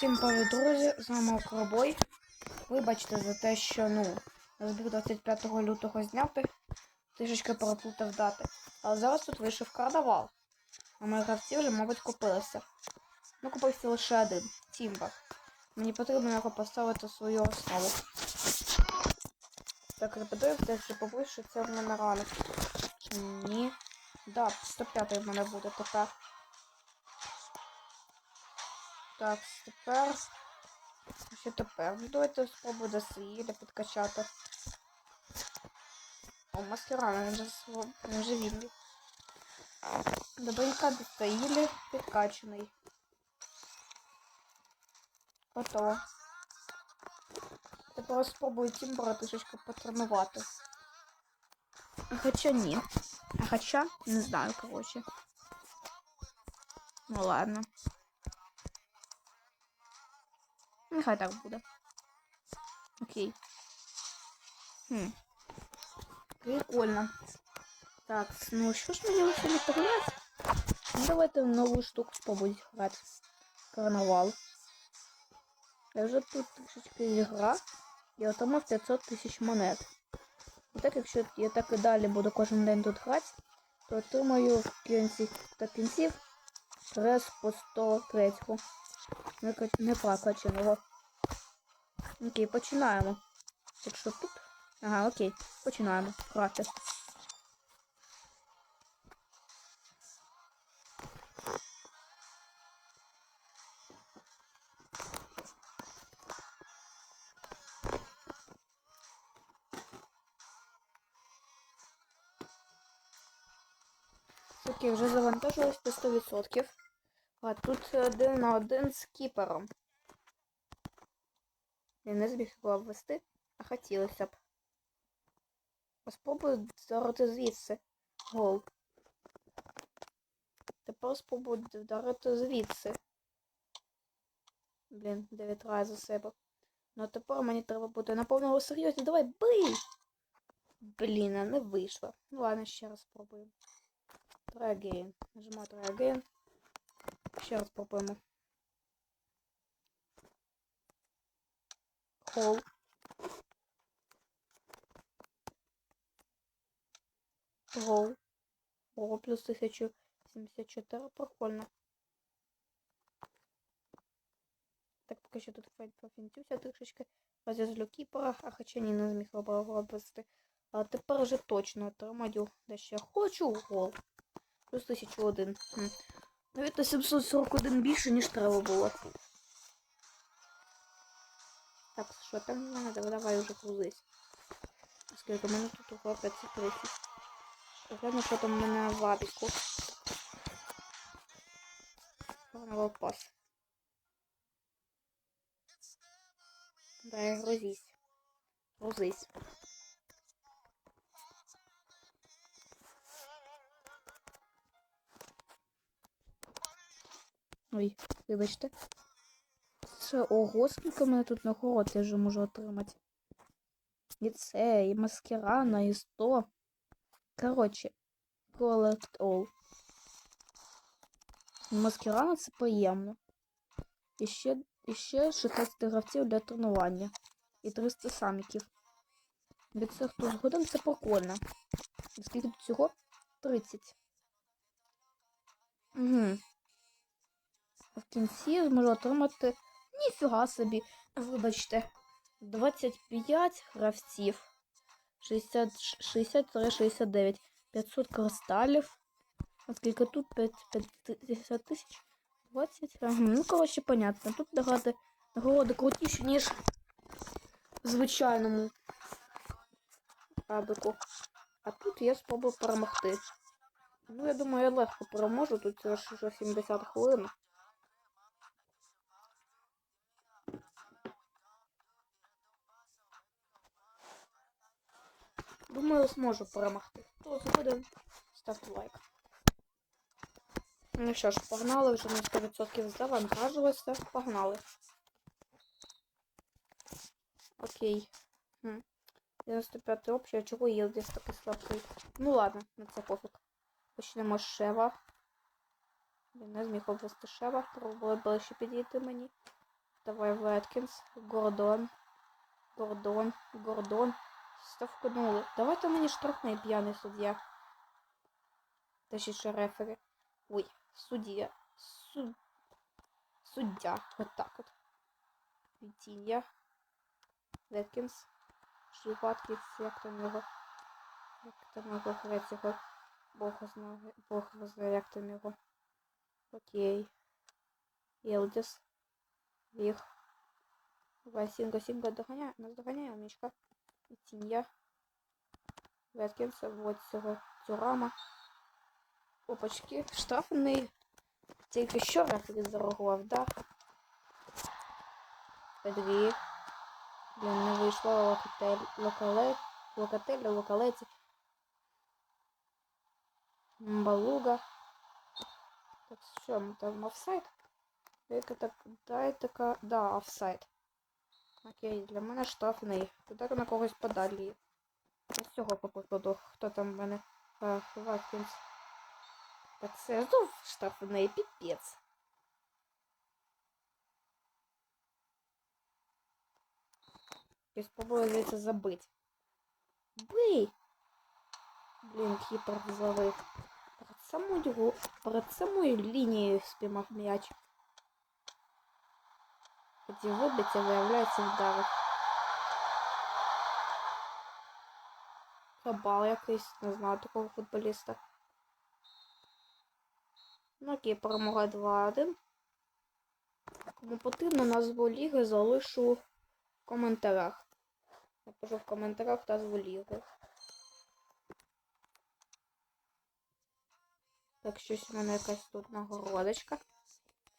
Всім привіт, друзі! З вами Окробой. Вибачте за те, що ну, збіг 25 лютого зняти. Трішечки переплутав дати. Але зараз тут вийшов карнавал. А мої гравці вже, мабуть, купилися. Ну, купився лише один Тімба. Мені потрібно його поставити в свою основу. Так, я подивився, що поближче це в мене ранок. Ні. Да, 105 в мене буде тепер. Так, тепер. Що тепер? Давайте спробую до Саїля підкачати. О, маскирана, він же, він же вільний. Добренька до Саїлі підкачаний. Готово. Тепер спробую Тімбера трішечки потренувати. Хоча ні. Хоча, не знаю, коротше. Ну ладно. Нехай так буде. Окей. Хм. Прикольно. Так, ну що ж мені лише не? Ну, давайте нову штуку спробуємо грати. Карнавал. Я вже тут трішечки гра. Я отримав 500 тисяч монет. І так, якщо я так і далі буду кожен день тут грати, то отримаю в кінці та кінців рез по 103 не, ка- не прокачаного. Окей, починаємо. Якщо тут. Ага, окей, починаємо грати. Окей, вже завантажилось до 100%. А тут один на один з кіпером. Не зміг його обвести, а хотілося б. А Спробую вдарити звідси. Гол. Тепер спробую вдарити звідси. Блін, 9 разів за себе. Ну а тепер мені треба бути на повному серйозі. Давай бий! Блін, а не вийшло. Ну ладно, ще раз спробуємо. Try again. Нажимаю try again. Ще раз спробуємо. Хол. Гол. О, плюс 1074. Прикольно. Так, поки що тут пофінтюся трішечки. Розізлю кіпера, а хоча ні, не зміг обвести. А тепер вже точно отримаю дещо. Хочу гол. Плюс 1001. Хм. Навіть на 741 більше, ніж треба було. Так, що там в мене? Давай, уже крузись. Скільки мене тут ого 530. Глянь, що там в мене в. Карнавал пас. Дай грузись. Грузись. Ой, вибачте. Це ого, скільки мене тут нагород я вже можу отримати. І це, і маскирана, і 100. Коротше, collect all. Маскирана це приємно. І ще, і ще 16 гравців для тренування. І 300 саміків. Від цих тут згодом це прикольно. Скільки тут всього? 30. Угу. В кінці зможу отримати ніфіга собі. Вибачте, 25 гравців. 60, 60-69. 500 кристалів. А скільки тут? 50 тисяч? 20? Ага, ну, коротше, понятно. Тут нагороди, нагороди крутіші, ніж в звичайному абику. А тут я спробую перемогти. Ну, я думаю, я легко переможу. Тут це ж вже 70 хвилин. Думаю, зможу перемогти. Хто згоден, ставте лайк. Ну що ж, погнали вже на 100% завантажилося. Погнали. Окей. Хм. 95 общий, а чого є десь такий слабкий? Ну ладно, на це пофіг. Почнемо з Шева. Він не зміг обвести Шева, було ближче підійти мені. Давай Веткінс, Гордон, Гордон, Гордон. Ставкнули. Давайте мені штрафний п'яний суддя. Точніше рефері. Ой, суддя. Суд... Суддя. От так от. Вітіння. Веткінс. Шліпаткіс, як там його. Як там його грець його. Бог знає, Бог знає, як там його. Окей. Елдис. Вих. Давай, Сінго, доганяй, нас доганяє Тінья. Веткінс, вот цього Цурама. Опачки, штрафний. Тільки що рефері зарогував, да? Педрі. Блін, не вийшло локатель, локале, локатель, локалеці. Мбалуга. Так, що там офсайд? Яка так, дай така, да, офсайд. Окей, для мене штрафний. Удар на когось подалі. З цього по покладу. Хто там в мене? А, Ваткінс. Так це знов штрафний піпець. Я спробую звідси забити. Бий! Блін, кіпер зловив. Перед самою, перед самою лінією спіймав м'яч. Хотів вибити, виявляється вдарив. Кабал якийсь, не знаю такого футболіста. Ну окей, перемога 2-1. Кому потрібно назву ліги, залишу в коментарях. Напишу в коментарях назву ліги. Так, щось у мене якась тут нагородочка.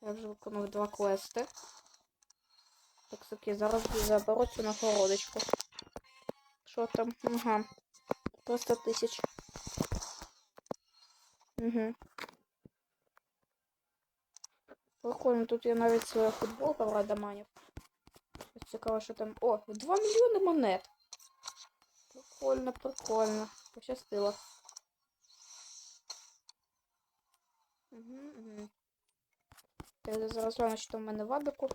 Я вже виконав два квести. Так, окей, зараз заберу цю нагородочку. Що там? Ага. Просто тисяч. Угу. Прикольно, тут я навіть своє футбол радаманів. Цікаво, що там. О, 2 мільйони монет. Прикольно, прикольно. Пощастило. Угу, угу. Я зараз гляну, що в мене в абіку.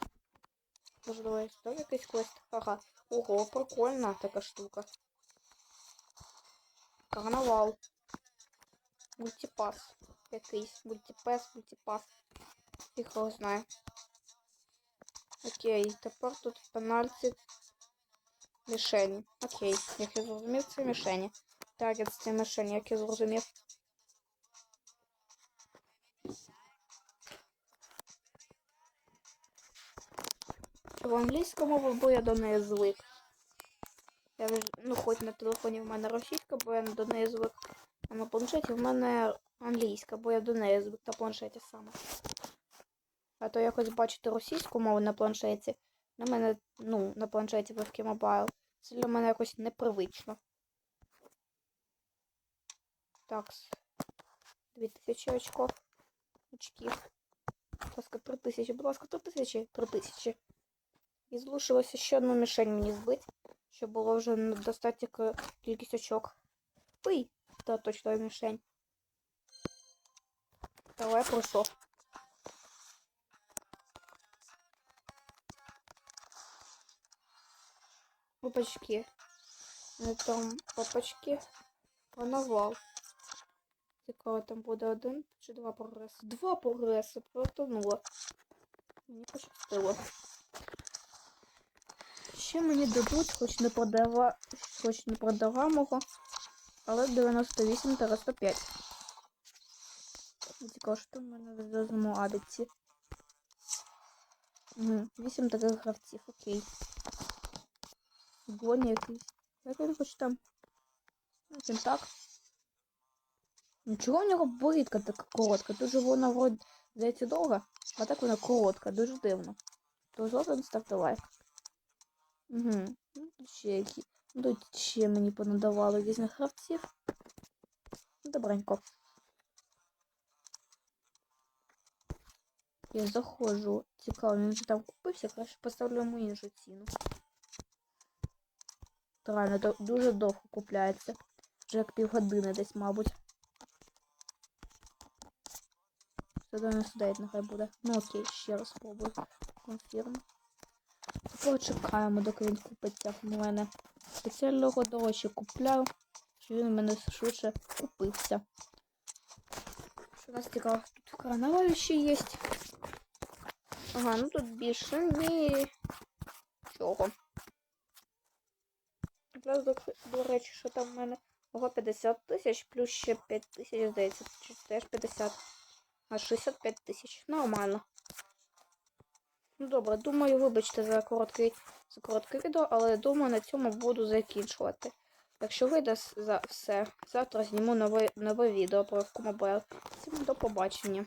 Можливо, є там якийсь квест. Ага. Ого, прикольна така штука. Карнавал. Мультипас. Якийсь. Мультипес, мультипас. Їх його знає. Окей, тепер тут пенальті мішені. Окей, як я зрозумів, це мішені. Таргет це мішені, як я зрозумів. Англійську мову, бо я до неї звик. Я вже, ну, хоч на телефоні в мене російська, бо я до неї звик. А на планшеті в мене англійська, бо я до неї звик на планшеті саме. А то якось бачити російську мову на планшеті. На мене, ну, на планшеті в Mobile. Це для мене якось непривично. Так. 2000 очков. Очків. Будь ласка, 3000, будь ласка, 3000, 3000. І залишилося ще одну мішень мені збити, щоб було вже достатньо кількість очок. Ой, та точно мішень. Давай пройшов. Опачки. На там опачки. Панувал. Цікаво, там буде один чи два прогреси. Два прогреси. Протонуло. Мені пощастило. Ще мені дадуть, хоч не продава, хоч не продавамого, але 98 та 105. Цікаво, що в мене зв'язному. Угу. 8 таких гравців, окей. Гоні якийсь. Як він хоч там? Ну, він так. Нічого в нього борідка така коротка. Дуже вона вроді здається довга, а так вона коротка, дуже дивно. То згодом ставте лайк. Угу. Тут ще які. Тут ще мені понадавали різних гравців. Добренько. Я заходжу. Цікаво, він вже там купився, краще поставлю йому іншу ціну. Реально, дуже довго купляється. Вже як півгодини десь, мабуть. Сюди не сюди, нехай буде. Ну окей, ще раз спробую. Конфірм. Почекаємо, доки він купиться в мене. Спеціального дорожче купляв, щоб він в мене швидше купився. Що у нас цікаво? Тут карнавалі ще є. Ага, ну тут більше ні. Чого. Якраз до, до речі, що там в мене Ого, 50 тисяч плюс ще 5 тисяч, здається, чи теж 50. А 65 тисяч. Нормально. Ну добре, думаю, вибачте за коротке, за коротке відео, але думаю, на цьому буду закінчувати. Якщо вийде за все, завтра зніму нове, нове відео про комобайл. Всім до побачення.